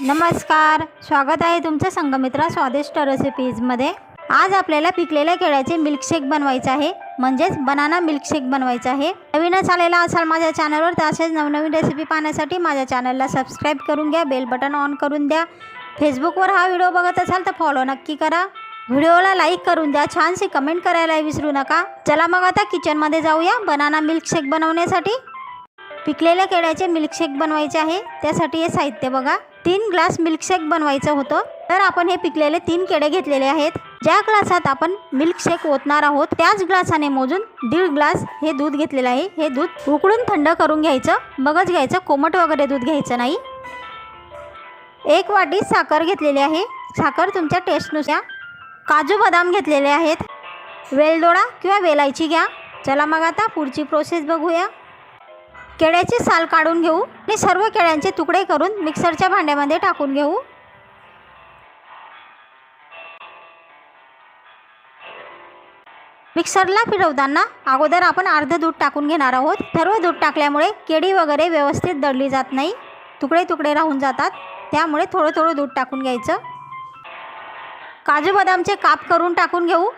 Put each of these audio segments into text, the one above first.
नमस्कार स्वागत आहे तुमचं संगमित्रा स्वादिष्ट रेसिपीजमध्ये आज आपल्याला पिकलेल्या केळ्याचे मिल्कशेक बनवायचं आहे. म्हणजेच बनाना मिल्कशेक बनवायचं आहे. नवीनच आलेला असाल माझ्या चॅनलवर तर असेच नवनवीन रेसिपी पाहण्यासाठी माझ्या चॅनलला सबस्क्राईब करून घ्या बेल बटन ऑन करून द्या. फेसबुकवर हा व्हिडिओ बघत असाल तर फॉलो नक्की करा. व्हिडिओला लाईक करून द्या छानशी कमेंट करायला विसरू नका. चला मग आता किचनमध्ये जाऊया बनाना मिल्कशेक बनवण्यासाठी. पिकलेल्या केळ्याचे मिल्कशेक बनवायचे आहे. त्यासाठी हे साहित्य बघा. तीन ग्लास मिल्कशेक बनवायचं होतं. तर आपण हे पिकलेले तीन केळे घेतलेले आहेत. ज्या ग्लासात आपण मिल्कशेक ओतणार आहोत त्याच ग्लासाने मोजून दीड ग्लास हे दूध घेतलेलं आहे. हे दूध उकळून थंड करून घ्यायचं. मगच घ्यायचं. कोमट वगैरे दूध घ्यायचं नाही. एक वाटी साखर घेतलेली आहे. साखर तुमच्या टेस्टनुसार काजू बदाम घेतलेले आहेत. वेलदोडा किंवा वेलायची घ्या. चला मग आता पुढची प्रोसेस बघूया. केळ्याची साल काढून घेऊ आणि सर्व केळ्यांचे तुकडे करून मिक्सरच्या भांड्यामध्ये टाकून घेऊ. मिक्सरला फिरवताना अगोदर आपण अर्ध दूध टाकून घेणार आहोत. सर्व दूध टाकल्यामुळे केळी वगैरे व्यवस्थित दळली जात नाही. तुकडे तुकडे राहून जातात. त्यामुळे थोडं थोडं दूध टाकून घ्यायचं. काजू बदामचे काप करून टाकून घेऊ.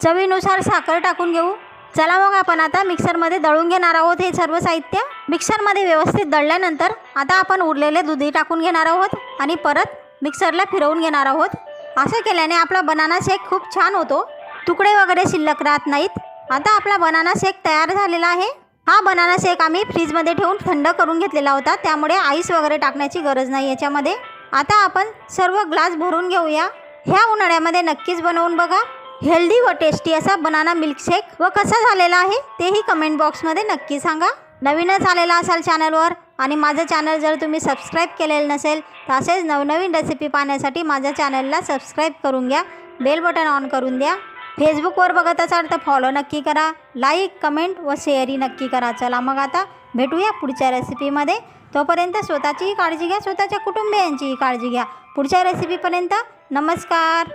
चवीनुसार साखर टाकून घेऊ. चला मग आपण आता मिक्सरमध्ये दळून घेणार आहोत हे सर्व साहित्य. मिक्सरमध्ये व्यवस्थित दळल्यानंतर आता आपण उरलेले दुधी टाकून घेणार आहोत आणि परत मिक्सरला फिरवून घेणार आहोत. असं केल्याने आपला बनाना शेक खूप छान होतो. तुकडे वगैरे शिल्लक राहत नाहीत. आता आपला बनाना शेक तयार झालेला आहे. हा बनाना शेक आम्ही फ्रीजमध्ये ठेवून थंड करून घेतलेला होता. त्यामुळे आईस वगैरे टाकण्याची गरज नाही याच्यामध्ये. आता आपण सर्व ग्लास भरून घेऊया. ह्या उन्हाळ्यामध्ये नक्कीच बनवून बघा. हेल्दी व टेस्टी असा बनाना मिल्कशेक व कसा झालेला आहे तेही कमेंट बॉक्समध्ये नक्की सांगा. नवीनच आलेला असाल चॅनलवर आणि माझं चॅनल जर तुम्ही सबस्क्राईब केलेलं नसेल तर असेच नवनवीन रेसिपी पाहण्यासाठी माझ्या चॅनलला सबस्क्राईब करून घ्या. बेल बटन ऑन करून द्या. फेसबुकवर बघत असाल तर फॉलो नक्की करा. लाईक कमेंट व शेअरही नक्की करा. चला मग आता भेटूया पुढच्या रेसिपीमध्ये तोपर्यंत स्वतःचीही काळजी घ्या स्वतःच्या कुटुंबियांचीही काळजी घ्या. पुढच्या रेसिपीपर्यंत नमस्कार.